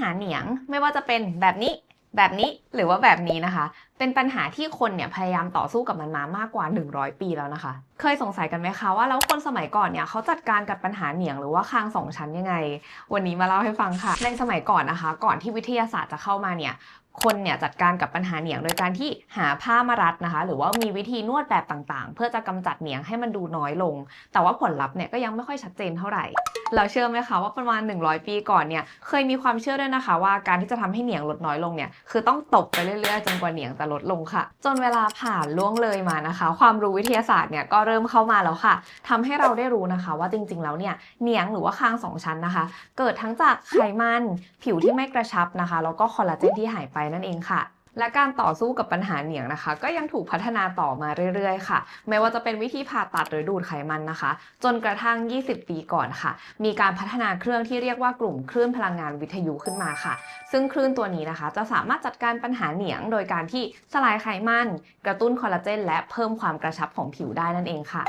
หาเหนียง ไม่ว่าจะเป็นแบบนี้ แบบนี้หรือว่าแบบนี้นะคะเป็นปัญหาที่คนเนี่ยพยายามต่อสู้กับมันมามากกว่า 100 ปีแล้วนะคะ เคยสงสัยกันไหมคะว่าแล้วคนสมัยก่อนเนี่ยเขาจัดการกับปัญหาเหนียงหรือว่าคางสองชั้นยังไง วันนี้มาเล่าให้ฟังค่ะ ในสมัยก่อนนะคะ ก่อนที่วิทยาศาสตร์จะเข้ามาเนี่ยคนเนี่ยจัดการกับปัญหาเหนียงโดยการที่หาผ้ามารัดนะคะ หรือว่ามีวิธีนวดแบบต่างๆ เพื่อจะกำจัดเหนียงให้มันดูน้อยลง แต่ว่าผลลัพธ์เนี่ยก็ยังไม่ค่อยชัดเจนเท่าไหร่ เราเชื่อไหมคะว่าประมาณ 100 ปีก่อนเนี่ยเคยมีความเชื่อด้วยนะคะ ว่าการที่จะทำให้เหนียงลดน้อยลงเนี่ยคือต้องตบไปเรื่อยๆจนกว่าเหนียงจะลดลงค่ะ จนเวลาผ่านล่วงเลยมานะคะ ความรู้วิทยาศาสตร์เนี่ยก็เริ่มเข้ามาแล้วค่ะทำให้เราได้รู้นะคะ ว่าจริงๆแล้วเนี่ยเนียงหรือว่าคางสองชั้นนะคะ เกิดทั้งจากไขมันผิวที่ไม่กระชับนะคะแล้วก็คอลลาเจนที่หายไปนั่นเองค่ะ และการต่อสู้กับปัญหาเหนียงนะคะ ก็ยังถูกพัฒนาต่อมาเรื่อยๆ ค่ะ ไม่ว่าจะเป็นวิธีผ่าตัดหรือดูดไขมันนะคะ จนกระทั่ง 20 ปีก่อนค่ะ มีการพัฒนาเครื่องที่เรียกว่ากลุ่มคลื่นพลังงานวิทยุขึ้นมาค่ะ ซึ่งคลื่นตัวนี้นะคะ จะสามารถจัดการปัญหาเหนียง โดยการที่สลายไขมัน กระตุ้นคอลลาเจน และเพิ่มความกระชับของผิวได้นั่นเองค่ะ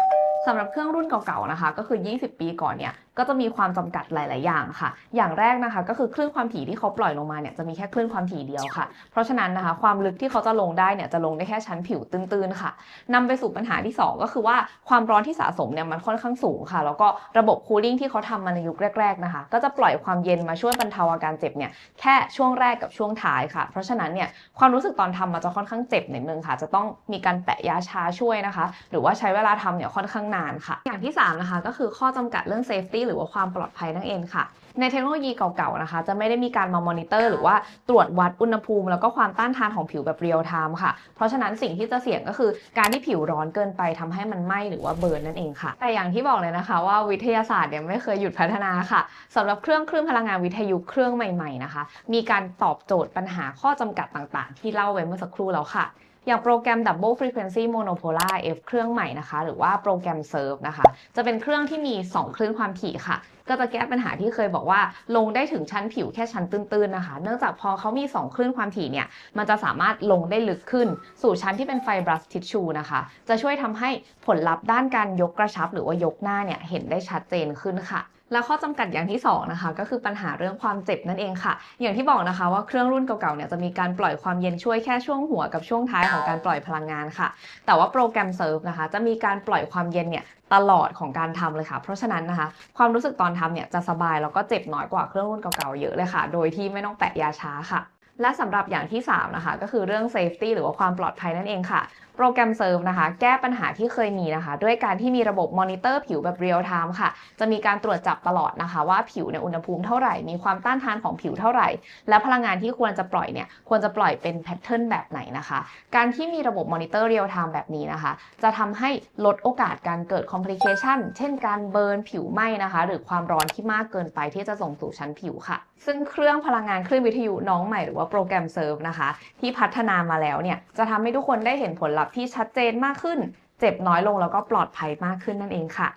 สำหรับเครื่องรุ่นเก่าๆนะคะ ก็คือ 20 ปีก่อนเนี่ย ก็จะมีความจำกัดหลาย ๆ อย่างค่ะ อย่างแรกนะคะก็คือคลื่นความถี่ที่เขาปล่อยลงมาเนี่ยจะมีแค่คลื่นความถี่เดียวค่ะ เพราะฉะนั้นนะคะความลึกที่เขาจะลงได้เนี่ยจะลงได้แค่ชั้นผิวตื้น ๆ ค่ะนำไปสู่ปัญหาที่ 2 ก็คือว่าความร้อนที่สะสมเนี่ยมันค่อนข้างสูงค่ะ แล้วก็ระบบคูลิ่งที่เขาทำมาในยุคแรก ๆ นะคะ ก็จะปล่อยความเย็นมาช่วยบรรเทาอาการเจ็บเนี่ยแค่ช่วงแรกกับช่วงท้ายค่ะ เพราะฉะนั้นเนี่ยความรู้สึกตอนทำมันจะค่อนข้างเจ็บนิดนึงค่ะ จะต้องมีการแปะยาชาช่วยนะคะ หรือว่าใช้เวลาทำเนี่ยค่อนข้างนานค่ะ อย่างที่3นะคะก็คือข้อจำกัดเรื่อง safety หรือว่าความปลอดภัยนั่นเองค่ะ ในเทคโนโลยีเก่าๆนะคะ จะไม่ได้มีการมามอนิเตอร์หรือว่าตรวจวัดอุณหภูมิ แล้วก็ความต้านทานของผิวแบบเรียลไทม์ค่ะ เพราะฉะนั้นสิ่งที่จะเสี่ยงก็คือการที่ผิวร้อนเกินไปทำให้มันไหม้หรือว่าเบิร์นนั่นเองค่ะ แต่อย่างที่บอกเลยนะคะว่าวิทยาศาสตร์เนี่ยไม่เคยหยุดพัฒนาค่ะสำหรับเครื่องคลื่นพลังงานวิทยุเครื่องใหม่ ๆนะคะ มีการตอบโจทย์ปัญหาข้อจำกัดต่างๆ ที่เล่าไว้เมื่อสักครู่แล้วค่ะ อย่างโปรแกรม Double Frequency Monopolar F เครื่องใหม่นะคะ หรือว่าโปรแกรม Serve นะคะ จะเป็นเครื่องที่มี 2 คลื่นความถี่ค่ะ ก็จะแก้ปัญหาที่เคยบอกว่า ลงได้ถึงชั้นผิวแค่ชั้นตื้นๆนะคะ เนื่องจากพอเขามี 2 คลื่นความถี่เนี่ย มันจะสามารถลงได้ลึกขึ้น สู่ชั้นที่เป็นไฟบรัสทิชชูนะคะ จะช่วยทำให้ผลลัพธ์ด้านการยกกระชับ หรือว่ายกหน้าเนี่ยเห็นได้ชัดเจนขึ้นค่ะ และข้อจำกัดอย่างที่สองนะคะก็คือปัญหาเรื่องความเจ็บนั่นเองค่ะ อย่างที่บอกนะคะว่าเครื่องรุ่นเก่าๆเนี่ยจะมีการปล่อยความเย็นช่วยแค่ช่วงหัวกับช่วงท้ายของการปล่อยพลังงานค่ะ แต่ว่าโปรแกรมเซิร์ฟนะคะ จะมีการปล่อยความเย็นเนี่ยตลอดของการทำเลยค่ะ เพราะฉะนั้นนะคะ ความรู้สึกตอนทำเนี่ยจะสบายแล้วก็เจ็บน้อยกว่าเครื่องรุ่นเก่าๆเยอะเลยค่ะ โดยที่ไม่ต้องแปะยาชาค่ะ และสำหรับอย่างที่ 3 นะคะ ก็คือเรื่อง safety หรือว่าความปลอดภัยนั่นเองค่ะ โปรแกรมเซิร์ฟนะคะ แก้ปัญหาที่เคยมีนะคะ ด้วยการที่มีระบบมอนิเตอร์ผิวแบบเรียลไทม์ค่ะ จะมีการตรวจจับตลอดนะคะ ว่าผิวในยอุณหภูมิเท่าไหร่ มีความต้านทานของผิวเท่าไหร่ และพลังงานที่ควรจะปล่อยเนี่ยควรจะปล่อยเป็นแพทเทิร์นแบบไหนนะคะ การที่มีระบบมอนิเตอร์เรียลไทม์แบบนี้นะคะ จะทำให้ลดโอกาสการเกิดคอมพลิเคชันเช่นการเบิร์นผิวไหม้นะคะ หรือความร้อนที่มากเกินไปที่จะส่งสู่ชั้นผิวค่ะ ซึ่งเครื่องพลังงานคลื่นวิทยุน้องใหม่หรือว่าว่าโปรแกรมเซิร์ฟนะคะ ที่พัฒนามาแล้วเนี่ยจะทำให้ทุกคนได้เห็นผลลัพธ์ที่ชัดเจนมากขึ้น เจ็บน้อยลงแล้วก็ปลอดภัยมากขึ้นนั่นเองค่ะ